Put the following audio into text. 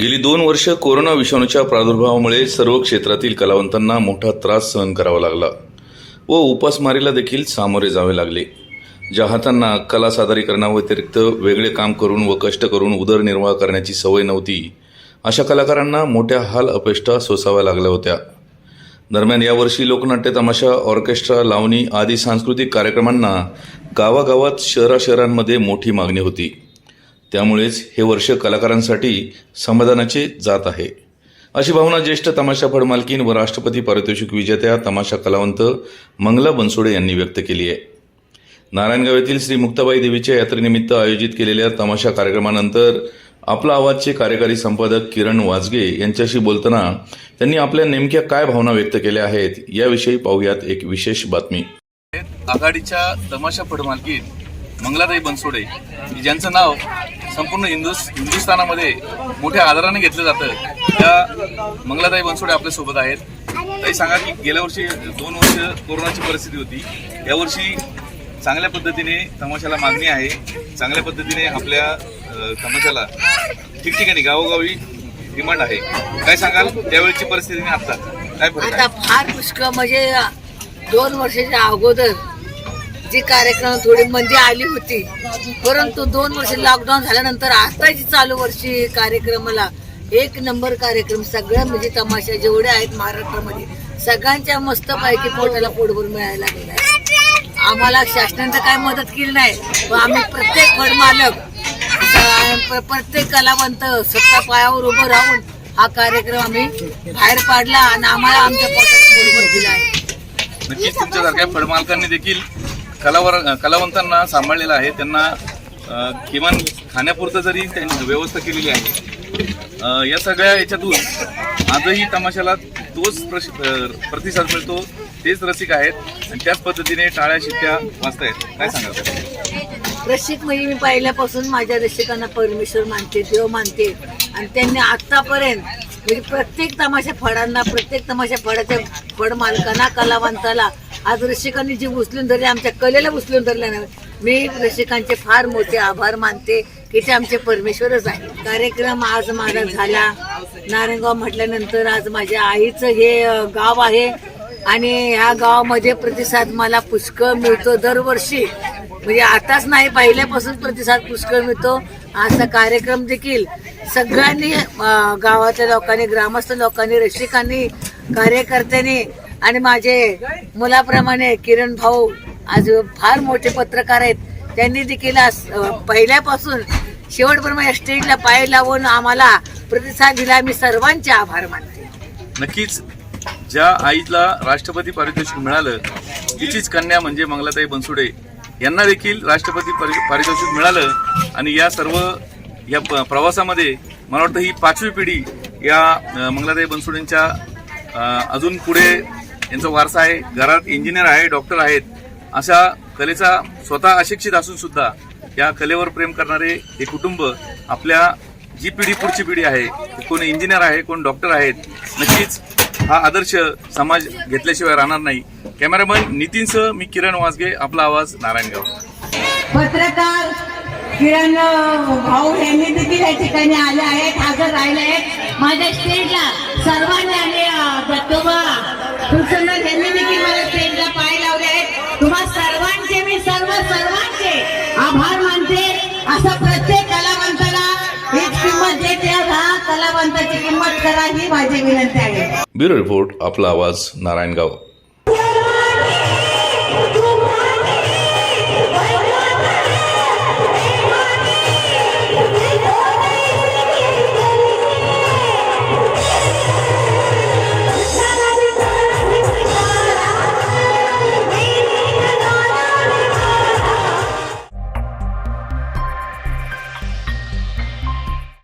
गेली दोन वर्ष कोरोना विषाणूच्या प्रादुर्भावामुळे सर्व क्षेत्रातील कलावंतांना मोठा त्रास सहन करावा लागला व उपासमारीला देखील सामोरे जावे लागले. ज्या हातांना कला सादरीकरणाव्यतिरिक्त वेगळे काम करून व कष्ट करून उदरनिर्वाह करण्याची सवय नव्हती अशा कलाकारांना मोठ्या हाल अपेष्टा सोसाव्या लागल्या होत्या. दरम्यान यावर्षी लोकनाट्य तमाशा ऑर्केस्ट्रा लावणी आदी सांस्कृतिक कार्यक्रमांना गावागावात शहराशहरांमध्ये मोठी मागणी होती. त्यामुळेच हे वर्ष कलाकारांसाठी समाधानाचे जात आहे. अशी भावना ज्येष्ठ तमाशा फडमालकीन व राष्ट्रपती पारितोषिक विजेत्या तमाशा कलावंत मंगला बनसोडे यांनी व्यक्त केली आहे. नारायणगाव येथील श्री मुक्ताबाई देवीच्या यात्रेनिमित्त आयोजित केलेल्या तमाशा कार्यक्रमानंतर आपला आवाजचे कार्यकारी संपादक किरण वाजगे यांच्याशी बोलताना त्यांनी आपल्या नेमक्या काय भावना व्यक्त केल्या आहेत याविषयी पाहूयात एक विशेष बातमी. आघाडीच्या तमाशा फडमालकीत मंगलाताई बनसोडे की ज्यांचं नाव संपूर्ण हिंदुस हिंदुस्थानामध्ये मोठ्या आदराने घेतलं जातं त्या मंगलाताई बनसोडे आपल्यासोबत आहेत. ताई सांगा की गेल्या वर्षी दोन वर्ष कोरोनाची परिस्थिती होती. यावर्षी चांगल्या पद्धतीने तमाशाला मागणी आहे. चांगल्या पद्धतीने आपल्या तमाशाला ठिकठिकाणी गावोगावी डिमांड आहे. काय सांगाल त्यावेळची परिस्थिती आता काय फरक आता फार पुष्कळ म्हणजे दोन वर्षाच्या अगोदर जी कार्यक्रम थोडी मंदी आली होती. परंतु दोन वर्ष लॉकडाऊन झाल्यानंतर आता जी चालू वर्षी कार्यक्रमाला एक नंबर कार्यक्रम सगळ्या म्हणजे तमाशा जेवढे आहेत महाराष्ट्रामध्ये सगळ्यांच्या मस्त पैकी पोटाला पोटभर मिळायला लागलेला आहे. आम्हाला शासनानं काय मदत केली नाही पण आम्ही प्रत्येक फड मालक प्रत्येक कलावंत स्वतः पायावर उभं राहून हा कार्यक्रम आम्ही बाहेर पाडला आणि आम्हाला आमच्या पोटाला पोटभर दिला आहे. तुमच्यासारख्या देखील कलावर कलावंतांना सांभाळलेलं आहे. त्यांना किमान खाण्यापुरतं जरी त्यांनी व्यवस्था केलेली आहे या सगळ्या याच्यातून आजही तमाशाला तोच प्रश- प्रतिसाद मिळतो तेच रसिक आहेत आणि त्याच पद्धतीने टाळ्या शिट्ट्या वाचतायत काय सांगाल? रसिक म्हणजे मी पाहिल्यापासून माझ्या रसिकांना परमेश्वर मानते देव मानते. आणि त्यांनी आतापर्यंत म्हणजे प्रत्येक तमाशा फळांना प्रत्येक तमाशा फळाच्या फड मालकांना कलावंताला आज रसिकांनी जी उचलून धरली आमच्या कलेला उचलून धरल्या नाही. मी रसिकांचे फार मोठे आभार मानते की ते आमचे परमेश्वरच आहे कार्यक्रम आज माझा झाला. नारायणगाव म्हटल्यानंतर आज माझ्या आईचं हे गाव आहे. आणि ह्या गावामध्ये प्रतिसाद मला पुष्कळ मिळतो दरवर्षी. म्हणजे आताच नाही पहिल्यापासून प्रतिसाद पुष्कळ मिळतो. असा कार्यक्रम देखील सगळ्यांनी गावातल्या लोकांनी ग्रामस्थ लोकांनी रसिकांनी कार्यकर्त्यांनी आणि माझे मुलाप्रमाणे किरण भाऊ आज फार मोठे पत्रकार आहेत. त्यांनी देखील पहिल्यापासून शेवटपर्यंत या स्टेजला पाय लावून आम्हाला प्रतिसाद दिला. मी सर्वांचे आभार मानते. नक्कीच ज्या आईला राष्ट्रपती पारितोषिक मिळालं तिचीच कन्या म्हणजे मंगलाताई बनसुडे यांना देखील राष्ट्रपती पारितोषिक मिळालं. आणि या सर्व या प- प्रवासामध्ये मला वाटतं ही पाचवी पिढी या मंगलाताई बनसुडेंच्या अजून पुढे यांचा वारसा आहे. घरात इंजिनियर आहे डॉक्टर आहेत. अशा कलेचा स्वतः अशिक्षित असून सुद्धा या कलेवर प्रेम करणारे हे कुटुंब आपल्या जी पिढी पुढची पिढी आहे कोण इंजिनियर आहे कोण डॉक्टर आहेत नक्कीच हा आदर्श समाज घेतल्याशिवाय राहणार नाही. कॅमेरामन नितीनसह मी किरण वासगे आपला आवाज नारायणगाव. पत्रकार किरण भाऊ यांनी देखील या ठिकाणी आले आहेत हजर राहिले आहेत. माझ्या स्टेजला सर्वांनी आभार मानते. असं प्रत्येक कलावंताला एक किंमत देते कलावंताची किंमत करा ही माझी विनंती आहे. ब्युरो रिपोर्ट आपला आवाज नारायणगाव.